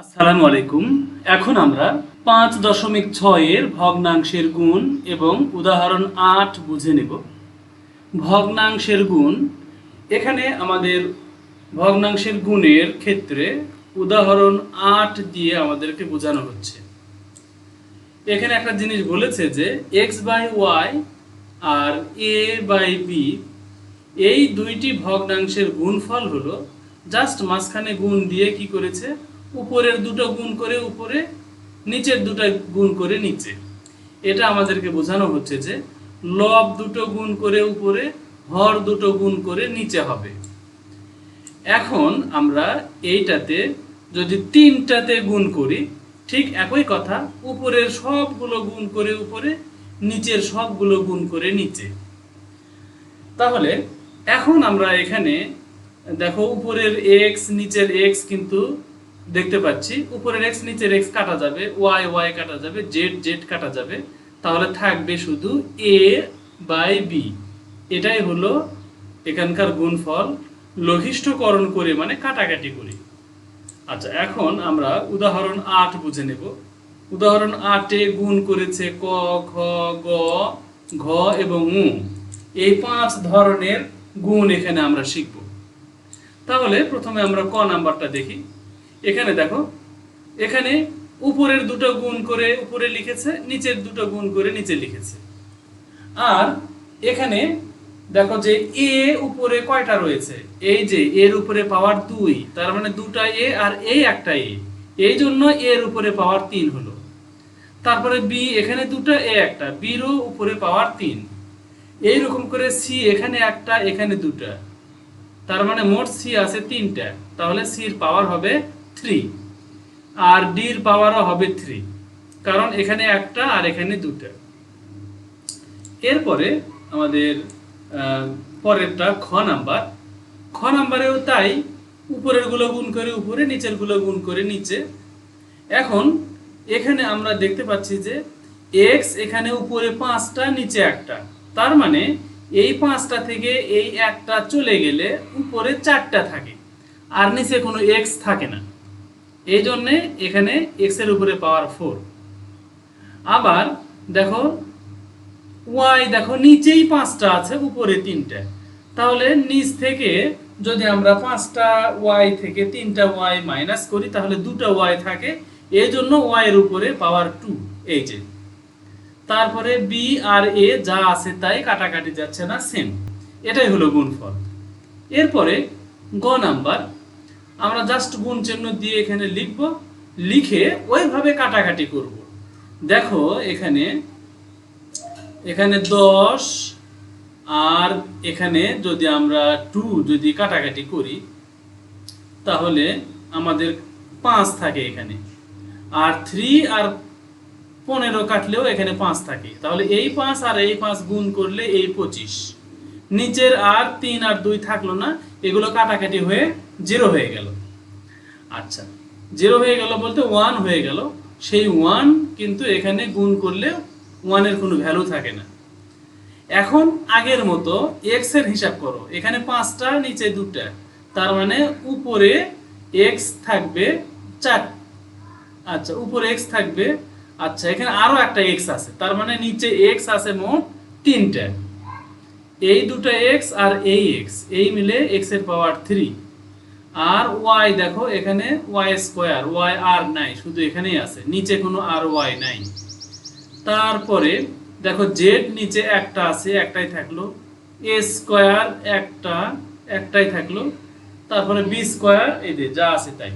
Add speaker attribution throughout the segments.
Speaker 1: আসসালামু আলাইকুম। এখন আমরা পাঁচ দশমিক ছয়ের ভগ্নাংশের গুণ এবং উদাহরণ আট বুঝে নেব। ভগ্নাংশের গুণ, এখানে আমাদের ভগ্নাংশের গুণের ক্ষেত্রে উদাহরণ আট দিয়ে আমাদেরকে বোঝানো হচ্ছে। এখানে একটা জিনিস বলেছে যে এক্স বাই ওয়াই আর এ বাই বি, এই দুইটি ভগ্নাংশের গুণফল হলো জাস্ট মাঝখানে গুণ দিয়ে কি করেছে? উপরের দুটো গুণ করে উপরে, নিচের দুটো গুণ করে নিচে। এটা আমাদেরকে বোঝানো হচ্ছে যে, লব দুটো গুণ করে উপরে হর দুটো গুণ করে নিচে হবে। এখন আমরা এইটাতে যদি তিনটাতে গুণ করি, ঠিক একই কথা, উপরের সবগুলো গুণ করে উপরে, নিচের সবগুলো গুণ করে নিচে। তাহলে, এখন আমরা এখানে, দেখো, উপরের এক্স নিচের এক্স কিন্তু দেখতে পাচ্ছি। উপরের এক্স নিচের এক্স কাটা যাবে। ওয়াই ওয়াই কাটা যাবে। জেড জেড কাটা যাবে। তাহলে থাকবে শুধু এ বাই বি এটাই হলো এখানকার গুণফল। লঘিষ্ঠকরণ করে মানে কাটাকাটি করি। আচ্ছা এখন আমরা উদাহরণ আট বুঝে নেব। উদাহরণ আটে গুণ করেছে ক খ গ, ঘ এবং উ। এই পাঁচ ধরনের গুণ এখানে আমরা শিখব। তাহলে প্রথমে আমরা ক নাম্বারটা দেখি। এখানে দেখো, এখানে উপরের দুটো গুণ করে উপরে লিখেছে, নিচের দুটো গুণ করে নিচে লিখেছে। আর এখানে দেখো যে এ উপরে কয়টা রয়েছে? এই যে এর উপরে পাওয়ার দুই, তার মানে দুটা এ আর এই একটা এ। এই জন্য এর উপরে পাওয়ার তিন হলো। তারপরে বি, এখানে দুটো এ একটা, বিরও উপরে পাওয়ার তিন। এইরকম করে সি এখানে একটা, এখানে দুটা। তার মানে মোট সি আছে তিনটা। তাহলে সির পাওয়ার হবে থ্রি আর ডির পাওয়ারও হবে থ্রি কারণ এখানে একটা আর এখানে দুটা এরপরে আমাদের পরেরটা খ নাম্বার খ নাম্বারেও তাই উপরেরগুলো গুণ করে উপরে নিচেরগুলো গুণ করে নিচে। এখন এখানে আমরা দেখতে পাচ্ছি যে এক্স এখানে উপরে পাঁচটা, নিচে একটা। তার মানে এই পাঁচটা থেকে এই একটা চলে গেলে উপরে চারটা থাকে, আর নিচে কোনো এক্স থাকে না। এই জন্যে এখানে এক্সের উপরে পাওয়ার ফোর আবার দেখো ওয়াই দেখো, নিচেই পাঁচটা আছে, উপরে তিনটা। তাহলে নিচ থেকে যদি আমরা পাঁচটা ওয়াই থেকে তিনটা ওয়াই মাইনাস করি, তাহলে দুটা ওয়াই থাকে। এই জন্য ওয়াই এর উপরে পাওয়ার টু এই যে। তারপরে বি আর এ যা আছে তাই কাটাকাটি যাচ্ছে না সেম এটাই হলো গুণফল। এরপরে গ নাম্বার আমরা জাস্ট গুণ চিহ্ন দিয়ে এখানে লিখব। লিখে ওইভাবে কাটাকাটি করব। দেখো এখানে এখানে দশ, আর এখানে যদি আমরা টু যদি কাটাকাটি করি, তাহলে আমাদের পাঁচ থাকে এখানে। আর থ্রি আর পনেরো কাটলেও এখানে পাঁচ থাকে। তাহলে এই পাঁচ আর এই পাঁচ গুণ করলে এই পঁচিশ। নিচের আর তিন আর দুই থাকল না, এগুলো কাটাকাটি হয়ে জিরো হয়ে গেল। আচ্ছা জিরো হয়ে গেল বলতে ওয়ান হয়ে গেল। সেই ওয়ান কিন্তু এখানে গুণ করলে ওয়ানের কোনো ভ্যালু থাকে না। এখন আগের মতো এক্সের হিসাব করো, এখানে পাঁচটা, নিচে দুটা, তার মানে উপরে এক্স থাকবে চার। আচ্ছা উপরে এক্স থাকবে আচ্ছা এখানে আরও একটা এক্স আছে, তার মানে নিচে এক্স আছে মোট তিনটা। এই দুটো এক্স আর এই এক্স এই মিলে এক্সের পাওয়ার থ্রি আর ওয়াই দেখো, এখানে ওয়াই স্কোয়ার ওয়াই আর নাই, শুধু এখানেই আছে, নিচে কোনো আর ওয়াই নাই। তারপরে দেখো জেড নিচে একটা আছে, একটাই থাকল এ স্কোয়ার একটা, একটাই থাকল, তারপরে বি স্কোয়ার এই যে যা আছে তাই।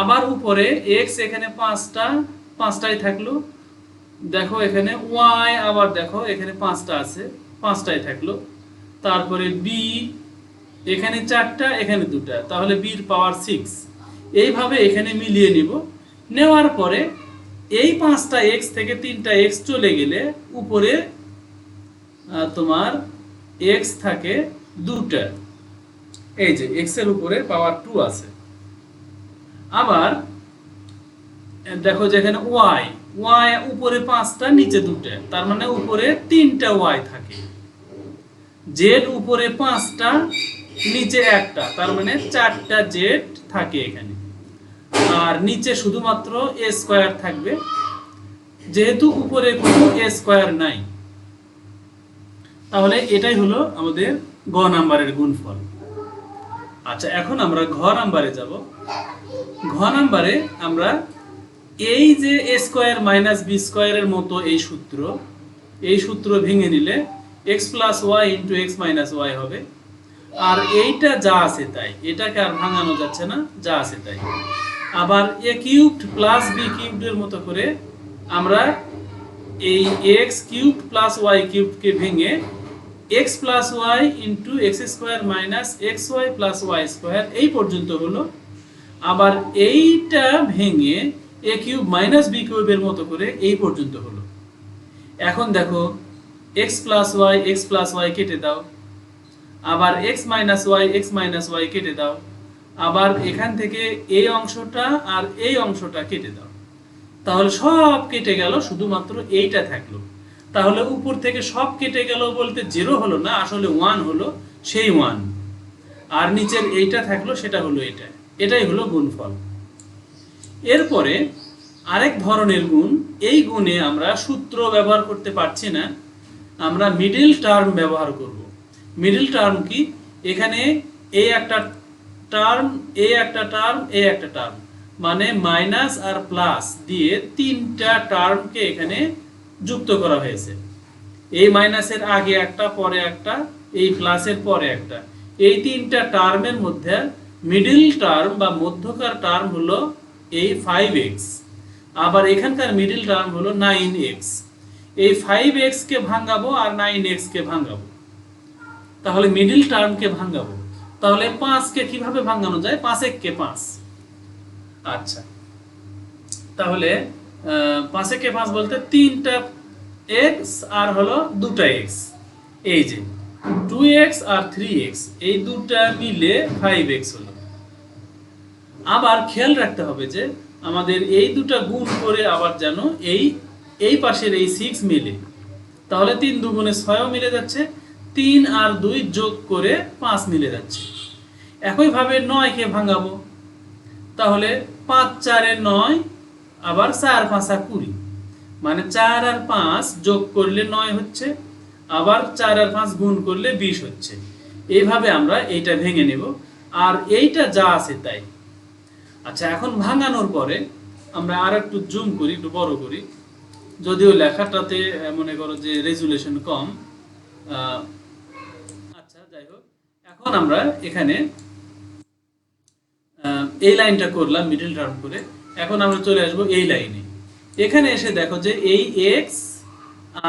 Speaker 1: আবার উপরে এক্স এখানে পাঁচটা, পাঁচটাই থাকল, দেখো এখানে ওয়াই আবার দেখো, এখানে পাঁচটা আছে। পাঁচটাই থাকল। তারপরে বি এখানে চারটা, এখানে দুটা। তাহলে বির পাওয়ার সিক্স এইভাবে এখানে মিলিয়ে নিব। নেওয়ার পরে এই পাঁচটা এক্স থেকে তিনটা এক্স চলে গেলে উপরে তোমার এক্স থাকে দুটা। এই যে এক্সের উপরে পাওয়ার টু আছে। আবার, দেখো যেখানে ওয়াই ওয়াই উপরে পাঁচটা, নিচে দুটো তার মানে উপরে তিনটা ওয়াই থাকে। জেড উপরে পাঁচটা, নিচে একটা। তার মানে চারটা জেড থাকে এখানে। আর নিচে শুধুমাত্র এ স্কোয়ার থাকবে। যেহেতু উপরে কোনো এ স্কোয়ার নাই। তাহলে এটাই হলো আমাদের গ নাম্বারের গুণফল। আচ্ছা এখন আমরা ঘ নাম্বারে যাব। ঘ নাম্বারে আমরা এই যে এ স্কোয়ার মাইনাস বি স্কোয়ারের মতো এই সূত্র এই সূত্র ভেঙে নিলে x plus y into x minus y হবে। আর এইটা যা আছে তাই, এটাকে আর ভাঙানো যাচ্ছে না, যা আছে তাই। আবার এ কিউবড প্লাস বি কিউবডের মতো করে আমরা এই এক্স কিউব প্লাস ওয়াই কিউবকে ভেঙে x plus y into x square minus x y plus y square এই পর্যন্ত হলো। আবার এইটা ভেঙে এ কিউব মাইনাস বি কিউবের মতো করে এই পর্যন্ত হলো। এখন দেখো x plus y x plus y কেটে দাও। আবার x minus y x minus y কেটে দাও। আবার এখান থেকে এই অংশটা আর এই অংশটা কেটে দাও। তাহলে সব কেটে গেল, শুধুমাত্র এইটা থাকল। তাহলে উপর থেকে সব কেটে গেল বলতে জিরো হলো না, আসলে ওয়ান হলো সেই ওয়ান আর নিচের এইটা থাকল, সেটা হলো এটা। এটাই হলো গুণফল। এরপরে আরেক ধরনের গুণ, এই গুণে আমরা সূত্র ব্যবহার করতে পারছি না, আমরা মিডিল টার্ম ব্যবহার করব। মিডিল টার্ম কি? এখানে এই একটা টার্ম এ একটা টার্ম এ একটা টার্ম মানে মাইনাস আর প্লাস দিয়ে তিনটা টার্মকে এখানে যুক্ত করা হয়েছে। এই মাইনাসের আগে একটা, পরে একটা, এই প্লাসের পরে একটা। এই তিনটা টার্মের মধ্যে মিডিল টার্ম বা মধ্যকার টার্ম হলো এই ফাইভ এক্স আবার এখানকার মিডল টার্ম হলো নাইন এক্স এই ফাইভ এক্স কে ভাঙাবো আর নাইন এক্স কে ভাঙাবো তাহলে মিডল টার্মকে ভাঙাবো তাহলে পাঁচকে কীভাবে ভাঙানো যায়? পাঁচ এককে পাঁচ। আচ্ছা। তাহলে পাঁচ একে পাঁচ বলতে তিনটা এক্স আর হলো দুটা এক্স এই যে টু এক্স আর থ্রি এক্স এই দুটা মিলে ফাইভ এক্স হলো। আবার খেয়াল রাখতে হবে যে আমাদের এই দুটা গুণ করে আবার যেন এই এই পাশের এই সিক্স মিলে। তাহলে তিন দুগুণে ছয়ও মিলে যাচ্ছে, তিন আর দুই যোগ করে পাঁচ মিলে যাচ্ছে। একইভাবে নয়কে ভাঙাবো? তাহলে পাঁচ, চারে নয়, আবার চার, পাঁচা কুড়ি। মানে চার আর পাঁচ যোগ করলে নয় হচ্ছে, আবার চার আর পাঁচ গুণ করলে বিশ হচ্ছে। এইভাবে আমরা এইটা ভেঙে নেব। আর এইটা যা আছে তাই। আচ্ছা এখন ভাঙানোর পরে আমরা আর একটু জুম করি, একটু বড় করি। যদিও লেখাটাতে মনে করো যে রেজুলেশন কম আচ্ছা যাই হোক। এখন আমরা এখানে এই লাইনটা করলাম মিডল টার্ম করে। এখন আমরা চলে আসব এই লাইনে। এখানে এসে দেখো যে এই এক্স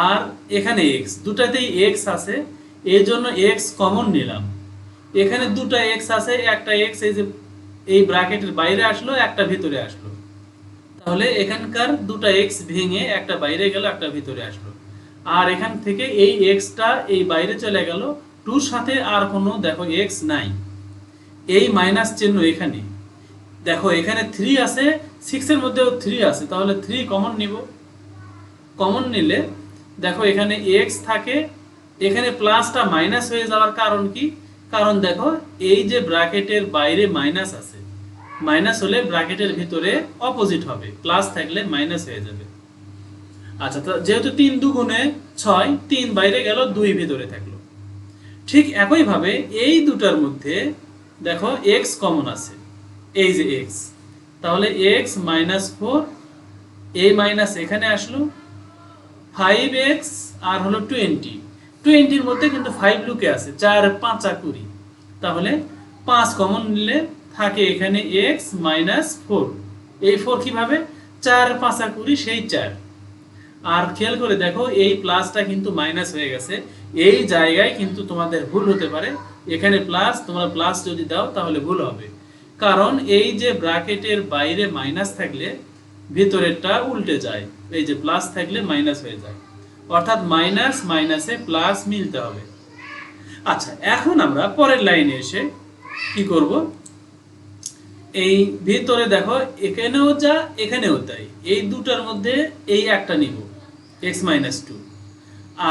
Speaker 1: আর এখানে এক্স দুটাতেই এক্স আছে এই জন্য এক্স কমন নিলাম। এখানে দুটা এক্স আছে, একটা এক্স এই যে এই ব্র্যাকেটের বাইরে আসলো, একটা ভিতরে আসলো। তাহলে এখানকার দুটা এক্স ভেঙে একটা বাইরে গেল, একটা ভিতরে আসলো। আর এখান থেকে এই এক্সটা এই বাইরে চলে গেল, টুর সাথে আর কোনো, দেখো এক্স নাই। এই মাইনাস চিহ্ন এখানে। দেখো, এখানে থ্রি আছে সিক্সের মধ্যেও থ্রি আছে, তাহলে থ্রি কমন নিব। কমন নিলে, দেখো, এখানে এক্স থাকে, এখানে প্লাসটা মাইনাস হয়ে যাওয়ার কারণ কি? কারণ দেখো, এই যে ব্র্যাকেটের বাইরে মাইনাস আছে মাইনাস হলে ব্র্যাকেটের ভিতরে অপোজিট হবে প্লাস থাকলে মাইনাস হয়ে যাবে। আচ্ছা তো যেহেতু তিন দুগুণে ছয়, তিন বাইরে গেল, দুই ভিতরে থাকল। ঠিক একইভাবে এই দুটার মধ্যে দেখো এক্স কমন আছে, এই যে এক্স তাহলে এক্স মাইনাস ফোর এই মাইনাস এখানে আসলো ফাইভ এক্স আর হলো টোয়েন্টি টোয়েন্টির মধ্যে কিন্তু ফাইভ লুকে আছে, চার, পাঁচা কুড়ি। তাহলে পাঁচ কমন নিলে থাকে এখানে এক্স মাইনাস ফোর এই ফোর কীভাবে? চার, পাঁচা কুড়ি, সেই চার। আর খেয়াল করে দেখো, এই প্লাসটা কিন্তু মাইনাস হয়ে গেছে। এই জায়গায় কিন্তু তোমাদের ভুল হতে পারে। এখানে প্লাস তোমরা প্লাস যদি দাও, তাহলে ভুল হবে। কারণ এই যে ব্র্যাকেটের বাইরে মাইনাস থাকলে, ভিতরেরটা উল্টে যায়। এই যে প্লাস থাকলে মাইনাস হয়ে যায়। অর্থাৎ মাইনাস মাইনাসে প্লাস মিলতে হবে। আচ্ছা এখন আমরা পরের লাইনে এসে কি করব? এই ভিতরে দেখো, এখানেও যা, এখানেও তাই। এই দুটার মধ্যে এই একটা নিব এক্স মাইনাস টু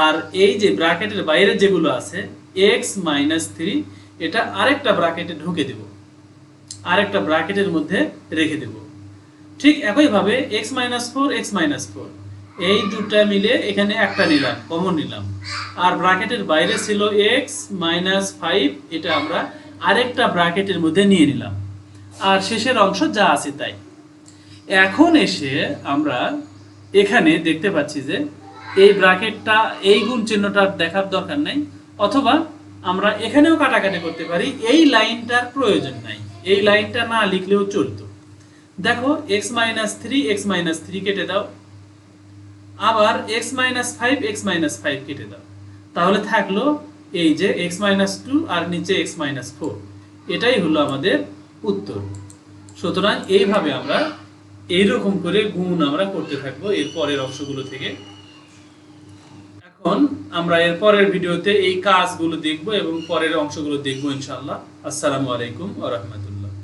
Speaker 1: আর এই যে ব্র্যাকেটের বাইরে যেগুলো আছে এক্স মাইনাস থ্রি এটা আরেকটা ব্র্যাকেটে ঢুকে দেব। আরেকটা ব্র্যাকেটের মধ্যে রেখে দেব। ঠিক একইভাবে x minus four x minus four এই দুটা মিলে এখানে একটা নিলাম কমন নিলাম। আর ব্র্যাকেটের বাইরে ছিল এক্স মাইনাস ফাইভ এটা আমরা আরেকটা ব্র্যাকেটের মধ্যে নিয়ে নিলাম। আর শেষের অংশ যা আছে তাই। এখন এসে আমরা এখানে দেখতে পাচ্ছি যে এই ব্র্যাকেটটা, এই গুণ চিহ্নটা দেখার দরকার নাই, অথবা আমরা এখানেও কাটাকাটি করতে পারি, এই লাইনটার প্রয়োজন নাই। এই লাইনটা না লিখলেও চলতো। দেখো x minus three x minus three কেটে দাও। আবার x minus five x minus five কেটে দাও। তাহলে থাকল এই যে এক্স মাইনাস টু আর নিচে এক্স মাইনাস ফোর এটাই হলো আমাদের উত্তর। সুতরাং এইভাবে আমরা এইরকম করে গুণ আমরা করতে থাকব এর পরের অংশগুলো থেকে। এখন আমরা এর পরের ভিডিওতে এই কাজগুলো দেখব এবং পরের অংশগুলো দেখব ইনশাল্লাহ আসসালামু আলাইকুম ওয়া রাহমাতুল্লাহ।